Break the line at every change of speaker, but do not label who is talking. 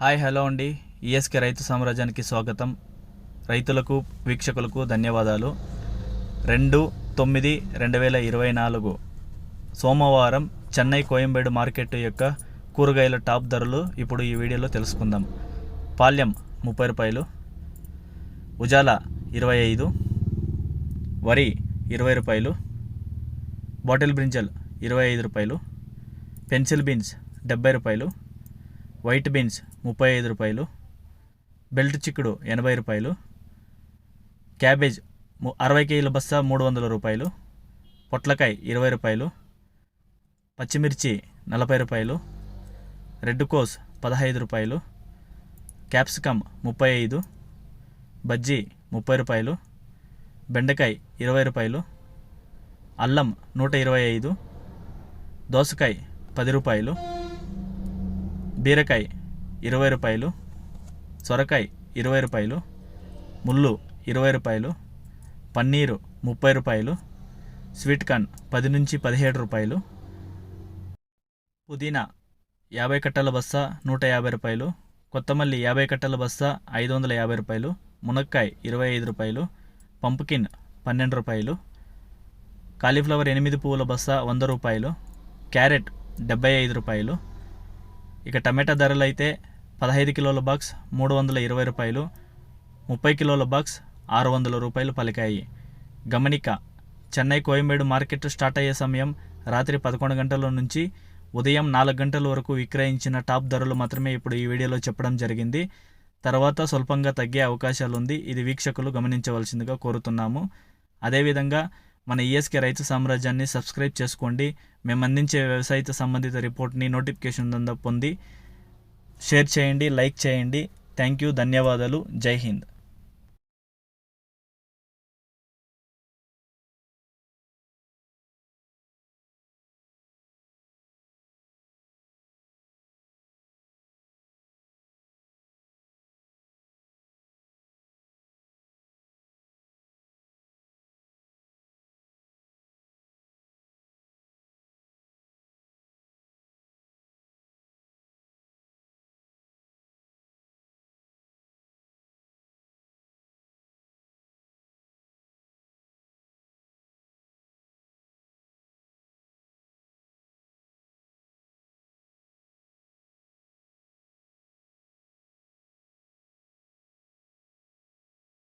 Hi hello అండి. ESK రైతు సామ్రాజ్యానికి స్వాగతం. రైతులకు వీక్షకులకు ధన్యవాదాలు. రెండు తొమ్మిది రెండు వేల ఇరవై నాలుగు సోమవారం చెన్నై కోయంబేడు మార్కెట్ యొక్క కూరగాయల టాప్ ధరలు ఇప్పుడు ఈ వీడియోలో తెలుసుకుందాం. పాల్యం ముప్పై రూపాయలు ఉజాల ఇరవై ఐదు వరి ఇరవై రూపాయలు బాటిల్ బ్రింజల్ ఇరవై ఐదు రూపాయలు పెన్సిల్ బీన్స్ డెబ్బై రూపాయలు వైట్ బీన్స్ ముప్పై ఐదు రూపాయలు బెల్ట్ చిక్కుడు ఎనభై రూపాయలు క్యాబేజ్ ము- అరవై కేజీల బస్తా మూడు వందల రూపాయలు పొట్లకాయ ఇరవై రూపాయలు పచ్చిమిర్చి నలభై రూపాయలు రెడ్ కోస్ పదహైదు రూపాయలు క్యాప్సికమ్ ముప్పై ఐదు బజ్జీ ముప్పై రూపాయలు బెండకాయ ఇరవై రూపాయలు అల్లం నూట ఇరవై ఐదు దోసకాయ పది రూపాయలు బీరకాయ ఇరవై రూపాయలు సొరకాయ ఇరవై రూపాయలు ముళ్ళు ఇరవై రూపాయలు పన్నీరు ముప్పై రూపాయలు స్వీట్ కార్న్ పది నుంచి పదిహేడు రూపాయలు పుదీనా యాభై కట్టల బస్తా నూట యాభై రూపాయలు కొత్తమల్లి యాభై కట్టల బస్తా ఐదు వందల యాభై రూపాయలు మునక్కాయ ఇరవై ఐదు రూపాయలు పంపుకిన్ పన్నెండు రూపాయలు కాలీఫ్లవర్ ఎనిమిది పువ్వుల బస్తా వంద రూపాయలు క్యారెట్ డెబ్బై ఐదు రూపాయలు ఇక టమాటా ధరలు అయితే పదహైదు కిలోల బాక్స్ మూడు వందల ఇరవై రూపాయలు ముప్పై కిలోల బాక్స్ ఆరు వందల రూపాయలు పలికాయి. గమనిక చెన్నై కోయంబేడు మార్కెట్ స్టార్ట్ అయ్యే సమయం రాత్రి పదకొండు గంటల నుంచి ఉదయం నాలుగు గంటల వరకు విక్రయించిన టాప్ ధరలు మాత్రమే ఇప్పుడు ఈ వీడియోలో చెప్పడం జరిగింది. తర్వాత స్వల్పంగా తగ్గే అవకాశాలు ఉంది ఇది వీక్షకులు గమనించవలసిందిగా కోరుతున్నాము. అదేవిధంగా మన ఈఎస్కే రైతు సామ్రాజ్యాన్ని సబ్స్క్రైబ్ చేసుకోండి. మేము అందించే వ్యవసాయ సంబంధిత రిపోర్ట్ని నోటిఫికేషన్ కింద పొంది షేర్ చేయండి లైక్ చేయండి. థ్యాంక్ యూ ధన్యవాదాలు. జై హింద్.